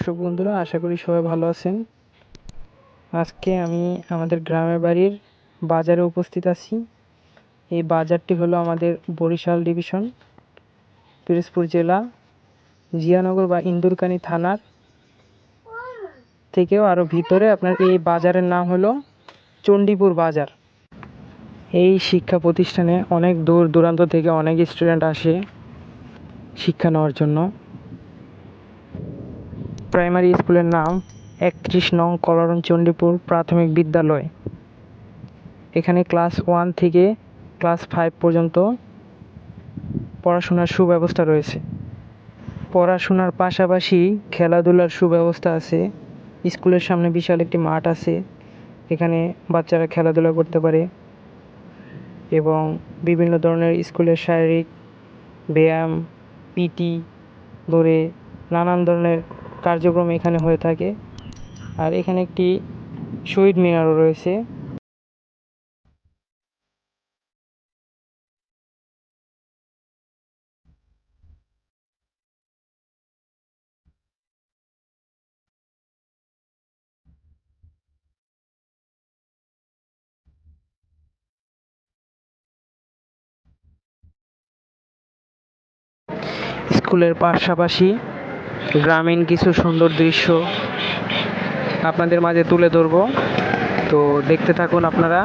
দর্শক বন্ধুরা, আশা করি সবাই ভালো আছেন। আজকে আমি আমাদের গ্রামের বাড়ির বাজারে উপস্থিত আছি। এই বাজারটি হলো আমাদের বরিশাল ডিভিশন, পিরোজপুর জেলা, জিয়ানগর বা ইন্দুরকানি থানার থেকেও আরও ভিতরে। আপনার এই বাজারের নাম হলো চণ্ডীপুর বাজার। এই শিক্ষা প্রতিষ্ঠানে অনেক দূর দূরান্ত থেকে অনেক স্টুডেন্ট আসে শিক্ষা নেওয়ার জন্য। প্রাইমারি স্কুলের নাম একত্রিশ নং কলারন চণ্ডীপুর প্রাথমিক বিদ্যালয়। এখানে ক্লাস ওয়ান থেকে ক্লাস ফাইভ পর্যন্ত পড়াশোনার সুব্যবস্থা রয়েছে। পড়াশোনার পাশাপাশি খেলাধুলার সুব্যবস্থা আছে। স্কুলের সামনে বিশাল একটি মাঠ আছে। এখানে বাচ্চারা খেলাধুলা করতে পারে এবং বিভিন্ন ধরনের স্কুলের শারীরিক ব্যায়াম, পিটি ধরে নানান ধরনের কার্যক্রম এখানে হয়ে থাকে। আর এখানে একটি শহীদ মিনারও রয়েছে। স্কুলের পাশাপাশি গ্রামীণ কিছু সুন্দর দৃশ্য আপনাদের মাঝে তুলে ধরবো। তো দেখতে থাকুন আপনারা।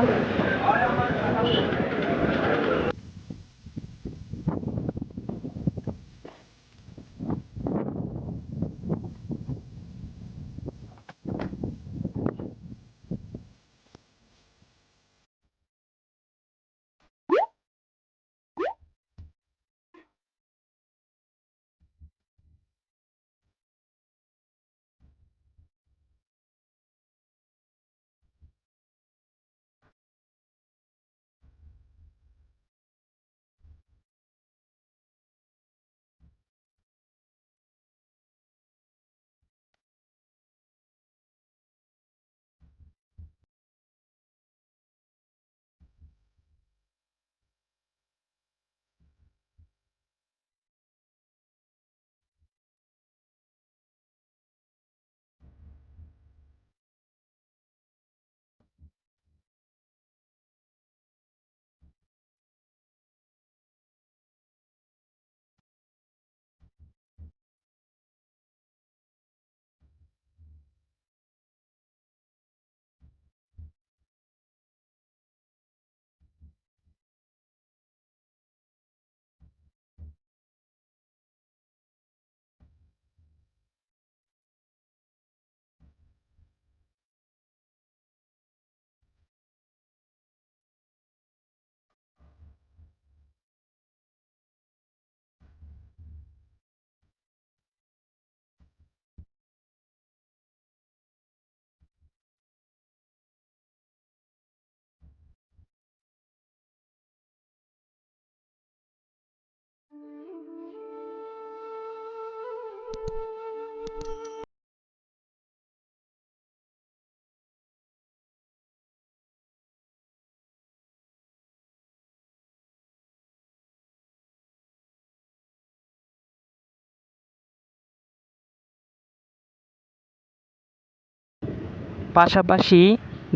পাশাপাশি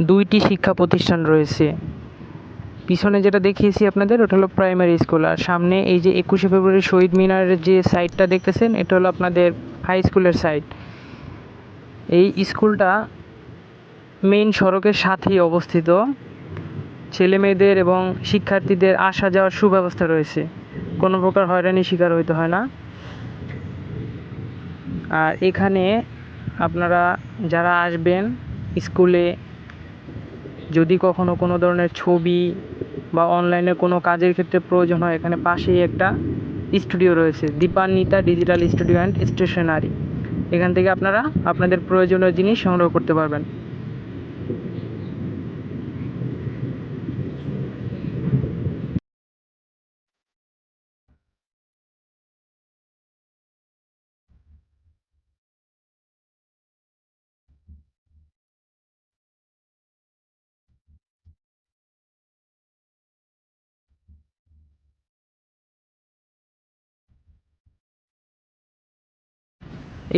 দুইটি শিক্ষা প্রতিষ্ঠান রয়েছে। পিছনে যেটা দেখিয়েছি আপনাদের, ওটা হলো প্রাইমারি স্কুল আর সামনে এই যে একুশে ফেব্রুয়ারি শহীদ মিনারের যে সাইটটা দেখতেছেন, এটা হলো আপনাদের হাই স্কুলের সাইট এই স্কুলটা মেইন সড়কের সাথেই অবস্থিত। ছেলে মেয়েদের এবং শিক্ষার্থীদের আসা যাওয়ার সুব্যবস্থা রয়েছে। কোনো প্রকার হয়রানির শিকার হইতে হয় না। আর এখানে আপনারা যারা আসবেন স্কুলে যদি কখনও কোনো ধরনের ছবি বা অনলাইনে কোনো কাজের ক্ষেত্রে প্রয়োজন হয়, এখানে পাশেই একটা স্টুডিও রয়েছে, Dipanwita digital studio and stationery. এখান থেকে আপনারা আপনাদের প্রয়োজনীয় জিনিস সংগ্রহ করতে পারবেন।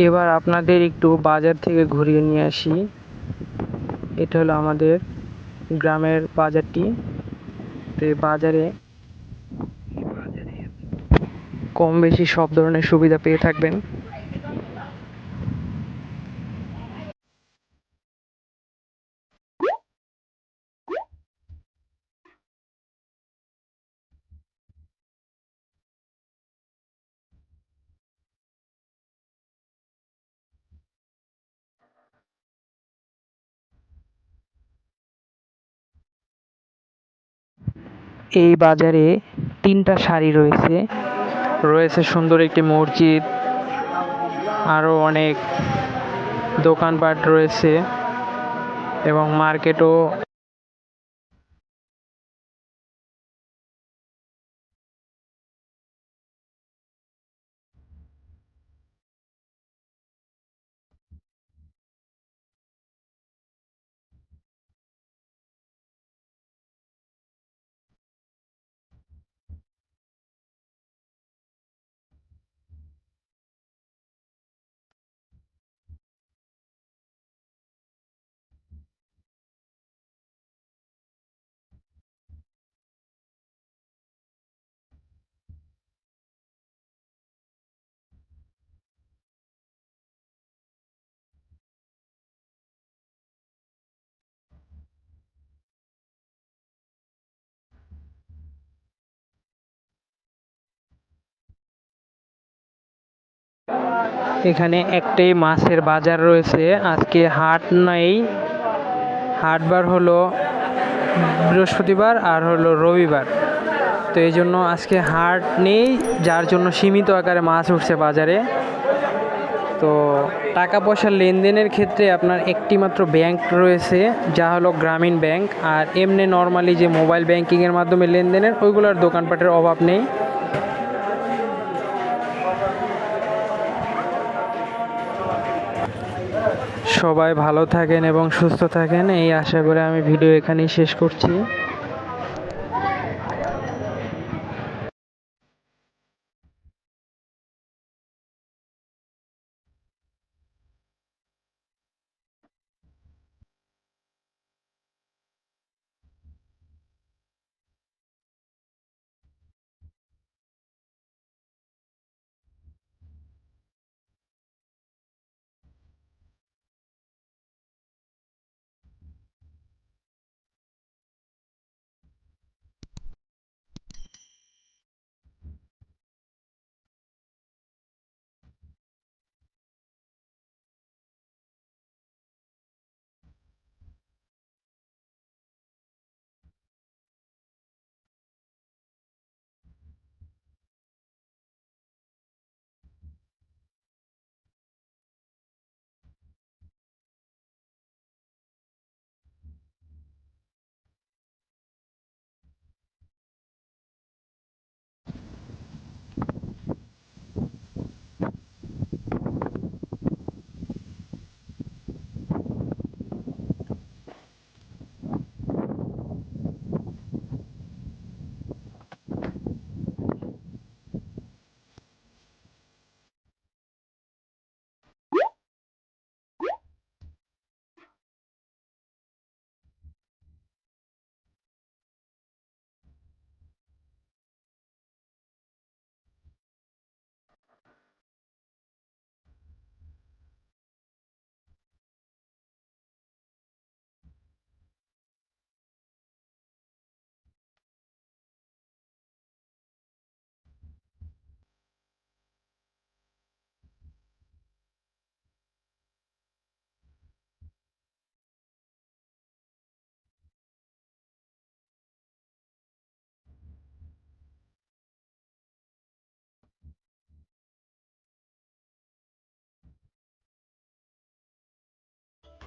এবার আপনাদের একটু বাজার থেকে ঘুরিয়ে নিয়ে আসি। এটা হলো আমাদের গ্রামের বাজারটি। তো এই বাজারে কম বেশি সব ধরনের সুবিধা পেয়ে থাকবেন। এই বাজারে তিনটা শাড়ি রয়েছে। রয়েছে সুন্দর একটি মসজিদ আরও অনেক দোকানপাট রয়েছে এবং মার্কেটও এখানে একটাই মাছের বাজার রয়েছে। আজকে হাট নাই। হাটবার হলো বৃহস্পতিবার আর হলো রবিবার। তো এই জন্য আজকে হাট নেই, যার জন্য সীমিত আকারে মাছ উঠছে বাজারে। তো টাকা পয়সার লেনদেনের ক্ষেত্রে আপনার একটি মাত্র ব্যাংক রয়েছে, যা হলো গ্রামীণ ব্যাংক। আর এমনি নর্মালি যে মোবাইল ব্যাংকিংয়ের মাধ্যমে লেনদেনের, ওইগুলোর দোকানপাটের অভাব নেই। সবাই ভালো থাকেন এবং সুস্থ থাকেন। এই আশা করে আমি ভিডিও এখানেই শেষ করছি।